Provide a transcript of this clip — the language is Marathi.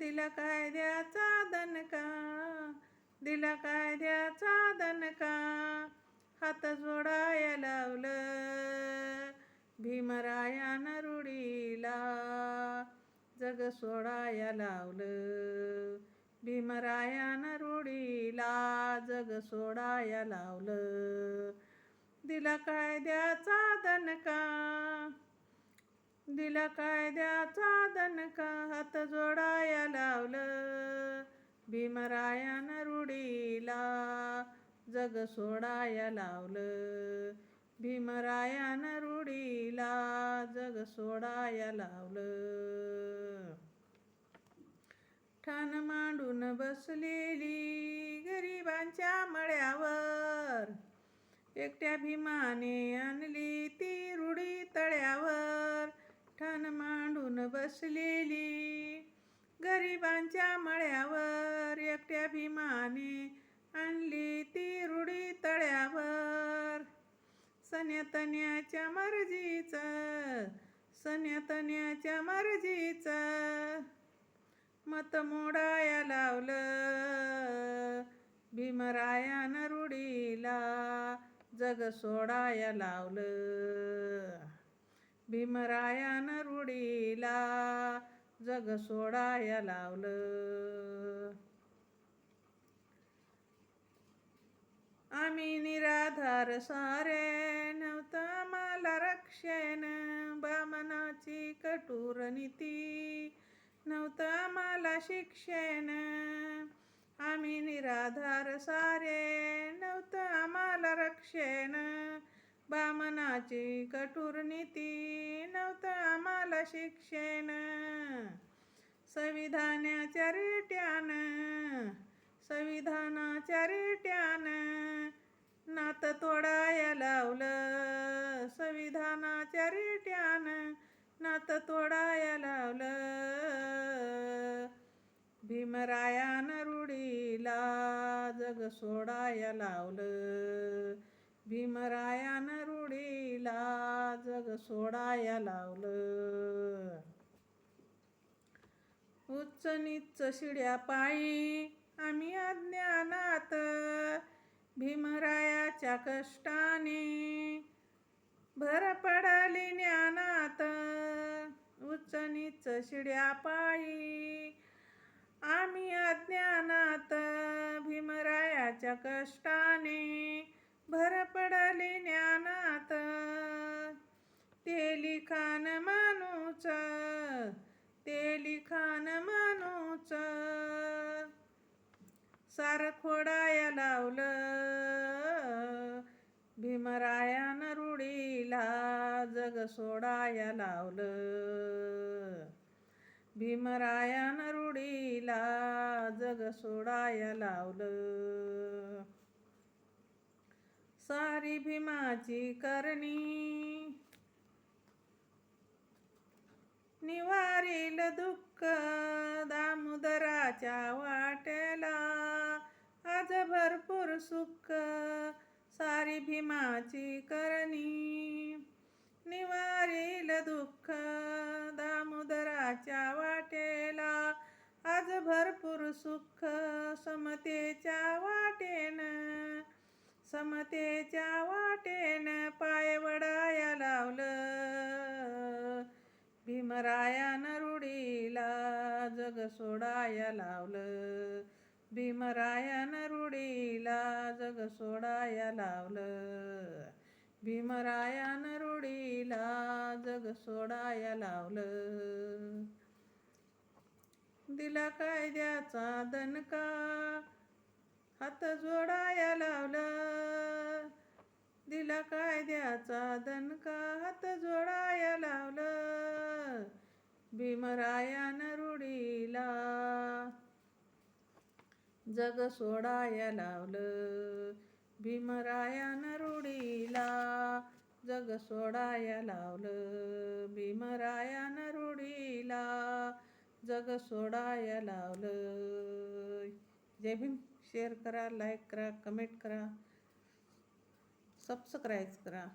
दिला कायद्याचा दणका? दिला कायद्याचा दणका? हात जोडाया लावलं भीमरायानं रुडीला जग सोडाया लावलं भीमरायानं रुडीला जग सोडाया लावलं. दिला कायद्याचा दणका? दिला कायद्याचा दणका हात जोडाया लावलं. भीमरायान रुडीला जग सोडाया लावलं. भीमरायान रुडीला जग सोडाया लावलं. ठाण मांडून बसलेली गरिबांच्या मळ्यावर एकट्या भीमाने आणली बसलेली गरिबांच्या मळ्यावर एकट्या भीमाने आणली ती रुडी तळ्यावर. सन्यातन्याच्या मर्जीचं सन्यातन्याच्या मर्जीचं मत मोडाया लावलं. भीमरायानं रुडीला जग सोडाया लावलं. भीमरायान रुडीला जग सोडाया लावलं. आम्ही निराधार सारे नव्हता मला रक्षण बामनाची कटूर नीती नव्हता मला शिक्षण आम्ही निराधार सारे नव्हतं आम्हाला रक्षण बामनाची कठोर नीती नव्हतं आम्हाला शिक्षण. संविधानाच्या रेट्यानं संविधानाच्या रेट्यानं. नात तोडाया लावलं संविधानाच्या रेट्यानं. नात तोडाया लावलं. भीमरायानं रुडीला जग सोडाया लावलं. भीमरायानं रुडीला जग सोडाया लावलं. उच्च निच्च शिड्या पायी आम्ही अज्ञानात भीमरायाच्या कष्टाने भर पडली ज्ञानात. उच्च निच्च शिड्या पायी आम्ही अज्ञानात भीमरायाच्या कष्टाने भर पडली ज्ञानात. ते लिखाण मानूच ते लिखाण मानूच सार खोडाया लावलं भीमरायान रुडीला जग सोडाया लावलं. भीमरायान रुडीला जग सोडाया लावलं. सारी भीमाची करणी. निवारील दुःख दामोदराच्या वाटेला. आज भरपूर सुख सारी भीमाची करणी. निवारील दुःख दामोदराच्या वाटेला. आज भरपूर सुख समतेच्या भीमरायान रुडीला जग सोडाया लावलं. भीमरायानं रुडीला जग सोडाया लावलं. भीमरायानं रुडीला जग सोडाया लावलं. दिला कायद्याचा दणका हात जोडाया लावलं. दिला कायद्याचा दणका हात जोडाया लावलं. भीमरायानं रुडीला जग सोडाया लावलं. भीमरायानं रुडीला जग सोडाया लावलं. भीमरायानं रुडीला जग सोडाया लावलं. जय भीम. शेअर करा लाईक करा कमेंट करा. सबस्क्राईब करा.